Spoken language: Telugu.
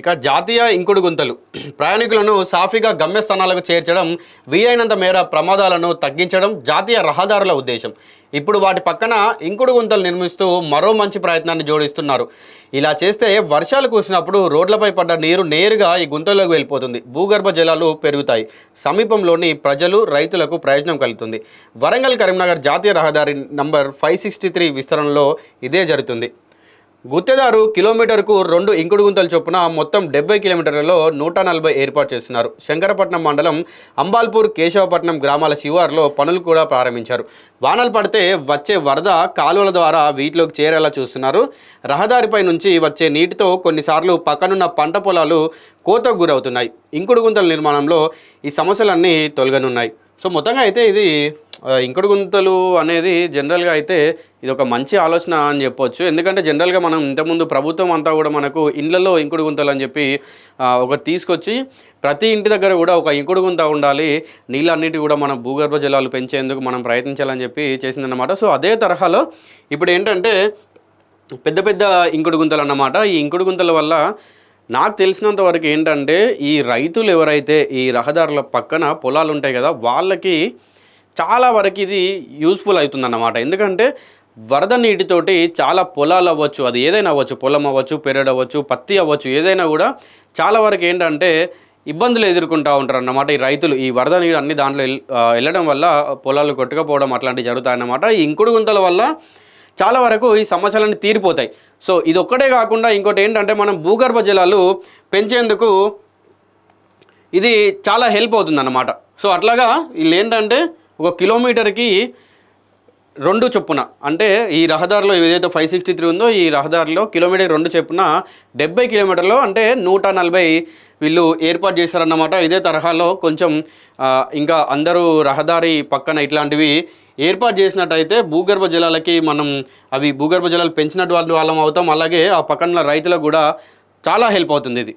ఇక జాతీయ ఇంకుడు గుంతలు. ప్రయాణికులను సాఫీగా గమ్యస్థానాలకు చేర్చడం వీలైనంత మేర ప్రమాదాలను తగ్గించడం జాతీయ రహదారుల ఉద్దేశం. ఇప్పుడు వాటి పక్కన ఇంకుడు గుంతలు నిర్మిస్తూ మరో మంచి ప్రయత్నాన్ని జోడిస్తున్నారు. ఇలా చేస్తే వర్షాలు కురిసినప్పుడు రోడ్లపై పడ్డ నీరు నేరుగా ఈ గుంతల్లోకి వెళ్ళిపోతుంది. భూగర్భ జలాలు పెరుగుతాయి. సమీపంలోని ప్రజలు రైతులకు ప్రయోజనం కలుగుతుంది. వరంగల్ కరీంనగర్ జాతీయ రహదారి నంబర్ ఫైవ్ సిక్స్టీ త్రీ విస్తరణలో ఇదే జరుగుతుంది. గుత్తేదారు కిలోమీటర్కు రెండు ఇంకుడు గుంతలు చొప్పున మొత్తం డెబ్బై కిలోమీటర్లలో నూట నలభై ఏర్పాటు చేస్తున్నారు. శంకరపట్నం మండలం అంబాల్పూర్ కేశవపట్నం గ్రామాల శివారులో పనులు కూడా ప్రారంభించారు. వానలు పడితే వచ్చే వరద కాలువల ద్వారా వీటిలోకి చేరేలా చూస్తున్నారు. రహదారిపై నుంచి వచ్చే నీటితో కొన్నిసార్లు పక్కనున్న పంట పొలాలు కోతకు గురవుతున్నాయి. ఇంకుడు గుంతల నిర్మాణంలో ఈ సమస్యలన్నీ తొలగనున్నాయి. సో మొత్తంగా అయితే ఇది ఇంకుడు గుంతలు అనేది జనరల్గా అయితే ఇది ఒక మంచి ఆలోచన అని చెప్పొచ్చు. ఎందుకంటే జనరల్గా మనం ఇంతకుముందు ప్రభుత్వం అంతా కూడా మనకు ఇండ్లలో ఇంకుడు గుంతలు అని చెప్పి ఒక ఒకటి తీసుకొచ్చి ప్రతి ఇంటి దగ్గర కూడా ఒక ఇంకుడు గుంత ఉండాలి. నీళ్ళన్నిటి కూడా మనం భూగర్భ జలాలు పెంచేందుకు మనం ప్రయత్నించాలని చెప్పి చేసిందనమాట సో అదే తరహాలో ఇప్పుడు ఏంటంటే పెద్ద పెద్ద ఇంకుడు గుంతలు అన్నమాట. ఈ ఇంకుడు గుంతల వల్ల నాకు తెలిసినంత వరకు ఏంటంటే ఈ రైతులు ఎవరైతే ఈ రహదారుల పక్కన పొలాలు ఉంటాయి కదా వాళ్ళకి చాలా వరకు ఇది యూస్ఫుల్ అవుతుందన్నమాట. ఎందుకంటే వరద నీటితోటి చాలా పొలాలు అవ్వచ్చు అది ఏదైనా అవ్వచ్చు పొలం అవ్వచ్చు పెరడు అవ్వచ్చు పత్తి అవ్వచ్చు ఏదైనా కూడా చాలా వరకు ఏంటంటే ఇబ్బందులు ఎదుర్కొంటూ ఉంటారు అన్నమాట ఈ రైతులు. ఈ వరద నీరు అన్ని దాంట్లో వెళ్ళడం వల్ల పొలాలు కొట్టుకపోవడం అట్లాంటివి జరుగుతాయన్నమాట. ఈ ఇంకుడు గుంతల వల్ల చాలా వరకు ఈ సమస్యలన్నీ తీరిపోతాయి. సో ఇది ఒక్కటే కాకుండా ఇంకోటి ఏంటంటే మనం భూగర్భ జలాలు పెంచేందుకు ఇది చాలా హెల్ప్ అవుతుంది అన్నమాట సో అట్లాగా వీళ్ళు ఏంటంటే ఒక కిలోమీటర్కి రెండు చొప్పున. అంటే ఈ రహదారిలో ఏదైతే ఫైవ్ సిక్స్టీ త్రీ ఉందో ఈ రహదారిలో కిలోమీటర్ రెండు చొప్పున డెబ్బై కిలోమీటర్లు అంటే నూట నలభై వీళ్ళు ఏర్పాటు చేశారన్నమాట. ఇదే తరహాలో కొంచెం ఇంకా అందరూ రహదారి పక్కన ఇట్లాంటివి ఏర్పాటు చేసినట్టయితే భూగర్భ జలాలకి మనం అవి భూగర్భ జలాలు పెంచినటువంటి వాళ్ళం అవుతాం. అలాగే ఆ పక్కన రైతులకు కూడా చాలా హెల్ప్ అవుతుంది ఇది.